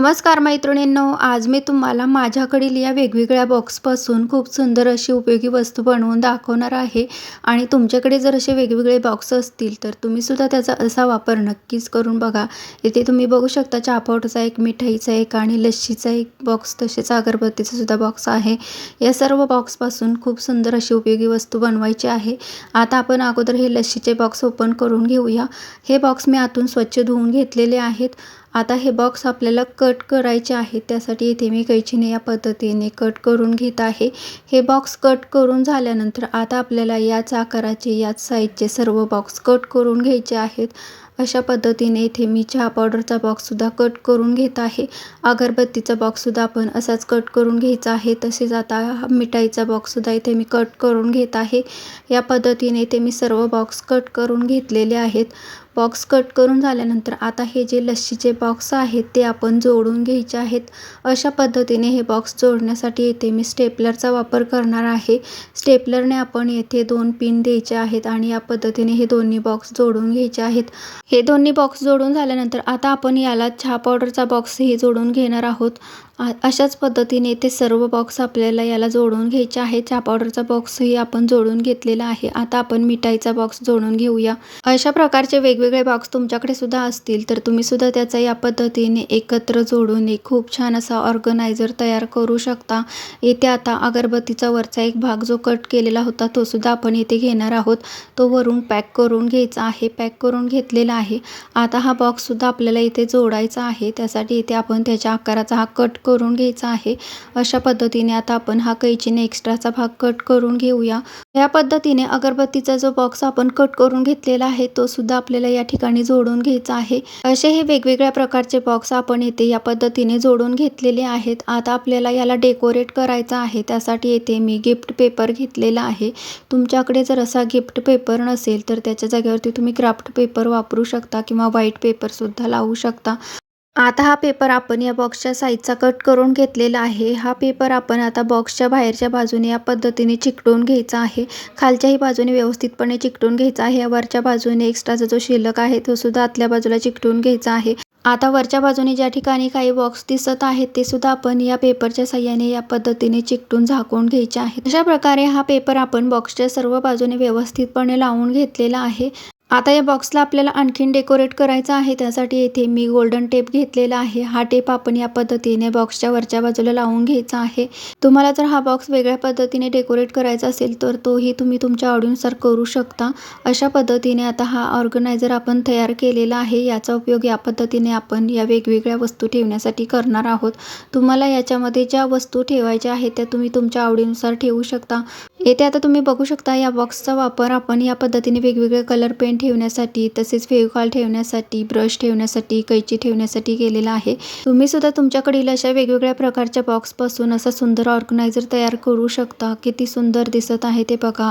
नमस्कार मैत्रिणींनो आज मी तुम्हाला माझ्याकडील या वेगवेगळ्या बॉक्सपासून खूप सुंदर अशी उपयोगी वस्तू बनवून दाखवणार आहे. आणि तुमच्याकडे जर असे वेगवेगळे बॉक्स असतील तर तुम्हीसुद्धा त्याचा असा वापर नक्कीच करून बघा. इथे तुम्ही बघू शकता चहा एक मिठाईचा एक आणि लस्सीचा एक बॉक्स तसेच अगरबत्तीचा सुद्धा बॉक्स आहे. या सर्व बॉक्सपासून खूप सुंदर अशी उपयोगी वस्तू बनवायची आहे. आता आपण अगोदर हे लस्सीचे बॉक्स ओपन करून घेऊया. हे बॉक्स मी आतून स्वच्छ धुवून घेतलेले आहेत. आता हे बॉक्स आपल्याला कट करायचे आहेत त्यासाठी इथे मी कैचीने या पद्धतीने कट करून घेत आहे. हे बॉक्स कट करून झाल्यानंतर आता आपल्याला याच आकाराचे याच साईजचे सर्व बॉक्स कट करून घ्यायचे आहेत. अशा पद्धतीने इथे मी चहा पावडरचा बॉक्ससुद्धा कट करून घेत आहे. अगरबत्तीचा बॉक्ससुद्धा आपण असाच कट करून घ्यायचा आहे. तसेच आता मिठाईचा बॉक्ससुद्धा इथे मी कट करून घेत आहे. या पद्धतीने इथे मी सर्व बॉक्स कट करून घेतलेले आहेत. बॉक्स कट करून झाल्यानंतर आता हे जे लस्सीचे बॉक्स आहेत ते आपण जोडून घ्यायचे आहेत. अशा पद्धतीने हे बॉक्स जोडण्यासाठी येथे मी स्टेपलरचा वापर करणार आहे. स्टेपलरने आपण येथे दोन पिन द्यायचे आहेत आणि या पद्धतीने हे दोन्ही बॉक्स जोडून घ्यायचे आहेत. हे दोन्ही बॉक्स जोडून झाल्यानंतर आता आपण याला चहा पावडरचा बॉक्सही जोडून घेणार आहोत. अशाच पद्धतीने ते सर्व बॉक्स आपल्याला याला जोडून घ्यायचे आहे. चहा पावडरचा बॉक्सही आपण जोडून घेतलेला आहे. आता आपण मिठाईचा बॉक्स जोडून घेऊया. अशा प्रकारचे वेगवेगळे बॉक्स तुमच्याकडे सुद्धा असतील तर तुम्ही सुद्धा त्याचा या पद्धतीने एकत्र जोडून एक खूप छान असा ऑर्गनायझर तयार करू शकता. येथे आता अगरबत्तीचा वरचा एक भाग जो कट केलेला होता तो सुद्धा आपण येथे घेणार आहोत. तो वरून पॅक करून घ्यायचा आहे. पॅक करून घेतलेला आहे. आता हा बॉक्ससुद्धा आपल्याला इथे जोडायचा आहे. त्यासाठी इथे आपण त्याच्या आकाराचा हा कट करून घ्यायचा आहे. अशा पद्धतीने आता आपण हा कैचीने एक्स्ट्राचा भाग कट करून घेऊया. या पद्धतीने अगरबत्तीचा जो बॉक्स आपण कट करून घेतलेला आहे तो सुद्धा आपल्याला या ठिकाणी जोडून घ्यायचा आहे. असे हे वेगवेगळ्या प्रकारचे बॉक्स आपण येथे या पद्धतीने जोडून घेतलेले आहेत. आता आपल्याला याला डेकोरेट करायचा आहे. त्यासाठी येथे मी गिफ्ट पेपर घेतलेला आहे. तुमच्याकडे जर असा गिफ्ट पेपर नसेल तर त्याच्या जागेवरती तुम्ही क्राफ्ट पेपर वापरू शकता किंवा व्हाईट पेपरसुद्धा लावू शकता. आता हा पेपर आपण या बॉक्सच्या साईजचा कट करून घेतलेला आहे. हा पेपर आपण आता बॉक्सच्या बाहेरच्या बाजूने या पद्धतीने चिकटून घ्यायचा आहे. खालच्याही बाजूने व्यवस्थितपणे चिकटून घ्यायचा आहे. वरच्या बाजूने एक्स्ट्राचा जो शिल्लक आहे तो सुद्धा आतल्या बाजूला चिकटून घ्यायचा आहे. आता वरच्या बाजूने ज्या ठिकाणी काही बॉक्स दिसत आहेत ते सुद्धा आपण या पेपरच्या सहाय्याने या पद्धतीने चिकटून झाकून घ्यायचे आहेत. अशा प्रकारे हा पेपर आपण बॉक्सच्या सर्व बाजूने व्यवस्थितपणे लावून घेतलेला आहे. आता या बॉक्सला आपल्याला आणखीन डेकोरेट करायचं आहे. त्यासाठी येथे मी गोल्डन टेप घेतलेला आहे. हा टेप आपण या पद्धतीने बॉक्सच्या वरच्या बाजूला लावून घ्यायचा आहे. तुम्हाला जर हा बॉक्स वेगळ्या पद्धतीने डेकोरेट करायचा असेल तर तोही तुम्ही तुमच्या आवडीनुसार करू शकता. अशा पद्धतीने आता हा ऑर्गनायझर आपण तयार केलेला आहे. याचा उपयोग या पद्धतीने आपण या वेगवेगळ्या वस्तू ठेवण्यासाठी करणार आहोत. तुम्हाला याच्यामध्ये ज्या वस्तू ठेवायच्या आहेत त्या तुम्ही तुमच्या आवडीनुसार ठेवू शकता. येथे आता तुम्ही बघू शकता या बॉक्सचा वापर आपण या पद्धतीने वेगवेगळे कलर पेन ठेवण्यासाठी तसेच फेविकॉल ठेवण्यासाठी ब्रश ठेवण्यासाठी कैची ठेवण्यासाठी केलेला आहे. तुम्ही सुद्धा तुमच्याकडील अशा वेगवेगळ्या प्रकारच्या बॉक्सपासून असा सुंदर ऑर्गनायझर तयार करू शकता. किती सुंदर दिसत आहे ते बघा.